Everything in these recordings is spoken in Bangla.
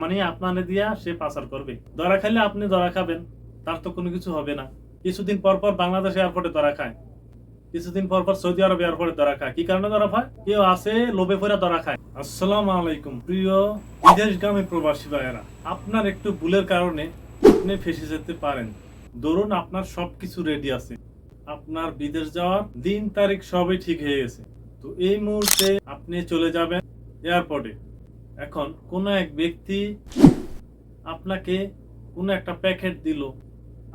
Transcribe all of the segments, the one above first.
মানে আপনারে দিয়া সে পাচার করবে। ধরা খাইলে আপনি ধরা খাবেন, তার তো কোনো কিছু হবে না। কিছুদিন পর পর বাংলাদেশ এয়ারপোর্টে ধরা খায়। কিছুদিন পর পর সৌদি আরব এয়ারপোর্টে ধরা খায়। কি কারণে ধরা খায়? কেউ আছে, লোভে পড়ে ধরা খায়। আসসালামু আলাইকুম। প্রিয় বিদেশগামী প্রবাসী ভাইয়েরা, আপনার একটু ভুলের কারণে আপনি ফেসে যেতে পারেন। ধরুন আপনার সবকিছু রেডি আছে। আপনার বিদেশ যাওয়ার দিন তারিখ সবই ঠিক হয়ে গেছে। তো এই মুহূর্তে আপনি চলে যাবেন এয়ারপোর্টে এখন কোন এক ব্যক্তি আপনাকে কোনো একটা প্যাকেট দিল।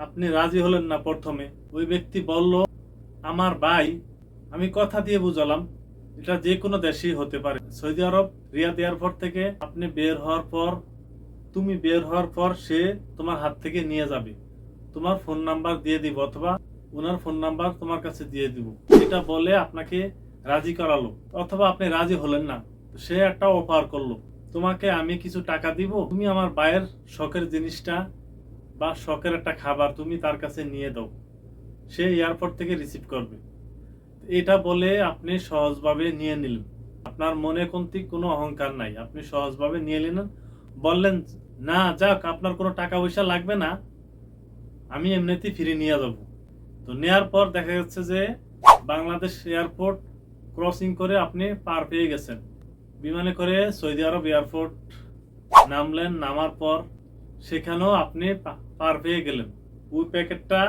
আপনি রাজি হলেন না প্রথমে। ওই ব্যক্তি বলল, আমার ভাই, আমি কথা দিয়ে বুঝালাম, এটা যে কোনো দেশেই হতে পারে। সৌদি আরব, রিয়াদ এয়ারপোর্ট থেকে আপনি বের হওয়ার পর, তুমি বের হওয়ার পর সে তোমার হাত থেকে নিয়ে যাবে। তোমার ফোন নাম্বার দিয়ে দিব অথবা ওনার ফোন নাম্বার তোমার কাছে দিয়ে দিব। এটা বলে আপনাকে রাজি করালো, অথবা আপনি রাজি হলেন না। সে একটা অফার করল। তোমাকে আমি কিছু টাকা দিব, তুমি আমার ভাইয়ের শখের জিনিসটা বা শখের একটা খাবার তুমি তার কাছে নিয়ে দাও। সে এয়ারপোর্ট থেকে রিসিভ করবে। এটা বলে আপনি সহজভাবে নিয়ে নিলেন। আপনার মনে কোনটি কোনো অহংকার নাই। আপনি সহজভাবে নিয়ে নিলেন। বললেন, না, যাক, আপনার কোনো টাকা পয়সা লাগবে না। আমি এমনিতেই ফিরে নিয়ে যাব। তো নেয়ার পর দেখা যাচ্ছে যে বাংলাদেশ এয়ারপোর্ট ক্রসিং করে আপনি পার পেয়ে গেছেন। বিমানে করে সৌদি আরব এয়ারপোর্ট নামলেন, নামার পর সেখানেও আপনি পার পেয়ে গেলেন। ওই প্যাকেটটা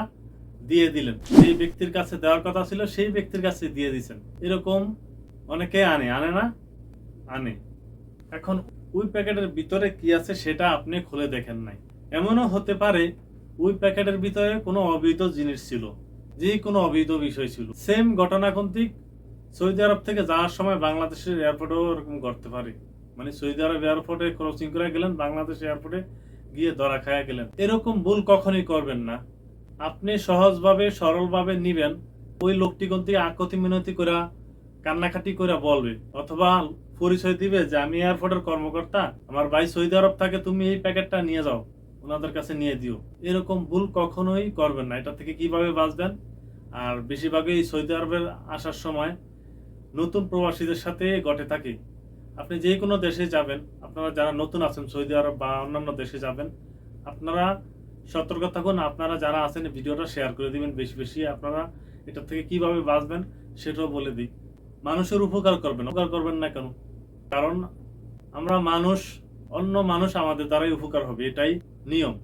দিয়ে দিলেন। সেই ব্যক্তির কাছে দেওয়ার কথা ছিল, সেই ব্যক্তির কাছে দিয়ে দিচ্ছেন এরকম অনেকে আনে আনে না? আনে। এখন ওই প্যাকেটের ভিতরে কি আছে সেটা আপনি খুলে দেখেন নাই। এমনও হতে পারে ওই প্যাকেটের ভিতরে কোনো অবৈধ জিনিস ছিল যে কোনো অবৈধ বিষয় ছিল। সেম ঘটনা সৌদি আরব থেকে যাওয়ার সময় বাংলাদেশের এয়ারপোর্টেও এরকম করতে পারে। মানে সৌদি আরব এয়ারপোর্টে ক্রসিং করে গেলেন, বাংলাদেশ এয়ারপোর্টে গিয়ে ধরা খায়া গেলেন। এরকম ভুল কখনই করবেন না। আপনি সহজভাবে, সরলভাবে নিবেন। ওই লোকটি কোনটি আকতি মিনতি করে কান্নাকাটি করে বলবে। অথবা পরিচয় দিবে যে, আমি এয়ারপোর্টের কর্মকর্তা। আমার ভাই সৌদি আরব থাকে, তুমি এই প্যাকেটটা নিয়ে যাও। ওনাদের কাছে নিয়ে দিও। এরকম ভুল কখনোই করবেন না। এটা থেকে কীভাবে বাঁচবেন? আর বেশিরভাগই সৌদি আরবের আসার সময় নতুন প্রবাসীদের সাথে ঘটে থাকে। আপনি যে কোনো দেশে যাবেন, আপনারা যারা নতুন আছেন, সৌদি আরব বা অন্যান্য দেশে যাবেন, আপনারা সতর্ক থাকুন, আপনারা যারা আছেন, ভিডিওটা শেয়ার করে দিবেন বেশি বেশি, আপনারা এটা থেকে কীভাবে বাঁচবেন সেটাও বলে দিই। মানুষের উপকার করবেন উপকার করবেন না কেন? কারণ আমরা মানুষ, অন্য মানুষ আমাদের দ্বারাই উপকার হবে, এটাই নিয়ম।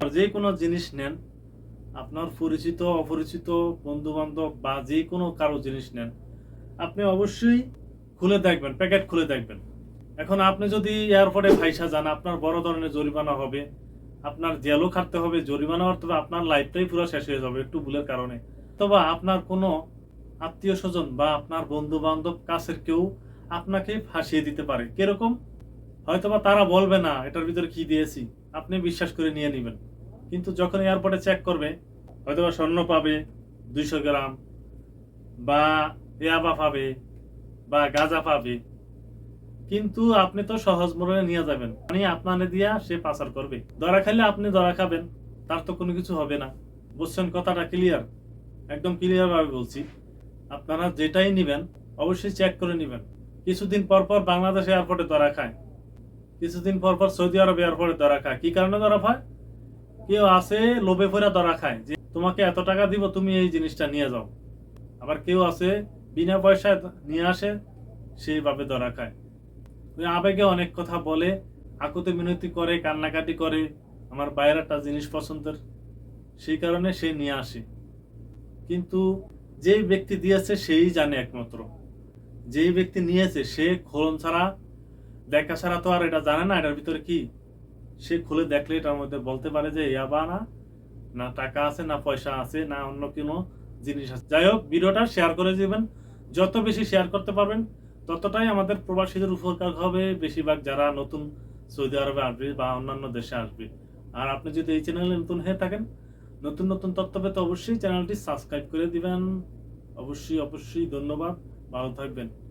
আর যে কোনো জিনিস নেন, আপনার পরিচিত, অপরিচিত বন্ধু বান্ধব বা যে কোনো কারও জিনিস নেন আপনি অবশ্যই খুলে দেখবেন, প্যাকেট খুলে দেখবেন। এখন আপনি যদি এয়ারপোর্টে ভাইসা যান, আপনার বড় ধরনের জরিমানা হবে, আপনার জেলও খাটতে হবে, জরিমানা অথবা আপনার লাইফটাই পুরো শেষ হয়ে যাবে একটু ভুলের কারণে। অথবা আপনার কোনো আত্মীয় স্বজন বা আপনার বন্ধু বান্ধব কাছের কেউ আপনাকে ফাঁসিয়ে দিতে পারে। কীরকম? হয়তোবা তারা বলবে, না, এটার ভিতরে কি দিয়েছি? আপনি বিশ্বাস করে নিয়ে নেবেন। কিন্তু যখন এয়ারপোর্টে চেক করবে, হয়তোবা স্বর্ণ পাবে দুইশো গ্রাম বা ইয়াবা পাবে বা গাঁজা পাবে। কিন্তু আপনি তো সহজ মরণে নিয়ে যাবেন। মানে আপনারে দিয়া সে পাচার করবে। ধরা খাইলে আপনি ধরা খাবেন। তার তো কোনো কিছু হবে না। বুঝছেন কথাটা ক্লিয়ার একদম ক্লিয়ার ভাবে বলছি। আপনারা যেটাই নিবেন, অবশ্যই চেক করে নিবেন। কিছুদিন পর পর বাংলাদেশ এয়ারপোর্টে ধরা খায়। কিছুদিন পর পর সৌদি আরব এয়ারপোর্টে ধরা খায়। কি কারণে ধরা খায়? কেউ আছে, লোভে পড়ে ধরা খায় যে, তোমাকে এত টাকা দিব, তুমি এই জিনিসটা নিয়ে যাও। আবার কেউ আছে বিনা পয়সায় নিয়ে আসে, সেইভাবে ধরা খায়। ওই আবেগে অনেক কথা বলে, আকুতে মিনতি করে, কান্নাকাটি করে, আমার বাইরের একটা জিনিস পছন্দের, সেই কারণে সে নিয়ে আসে। কিন্তু যেই ব্যক্তি দিয়েছে সেই জানে একমাত্র। যেই ব্যক্তি নিয়েছে সে খোলন ছাড়া, দেখা ছাড়া তো আর এটা জানে না, এটার ভিতরে কি? সে খুলে দেখলে এটার মধ্যে বলতে পারে যে ইয়াবা না না টাকা আছে, না পয়সা আছে, না অন্য কোনো জিনিস আছে। যাই হোক, ভিডিওটা শেয়ার করে দিবেন। যত বেশি শেয়ার করতে পারবেন, ততটাই আমাদের প্রবাসীদের উপকার হবে। বেশিরভাগ যারা নতুন সৌদি আরবে আসবে বা অন্যান্য দেশে আসবে। আর আপনি যদি এই চ্যানেলে নতুন হয়ে থাকেন, নতুন নতুন তথ্য পেতে অবশ্যই চ্যানেলটি সাবস্ক্রাইব করে দিবেন। অবশ্যই অবশ্যই ধন্যবাদ। ভালো থাকবেন।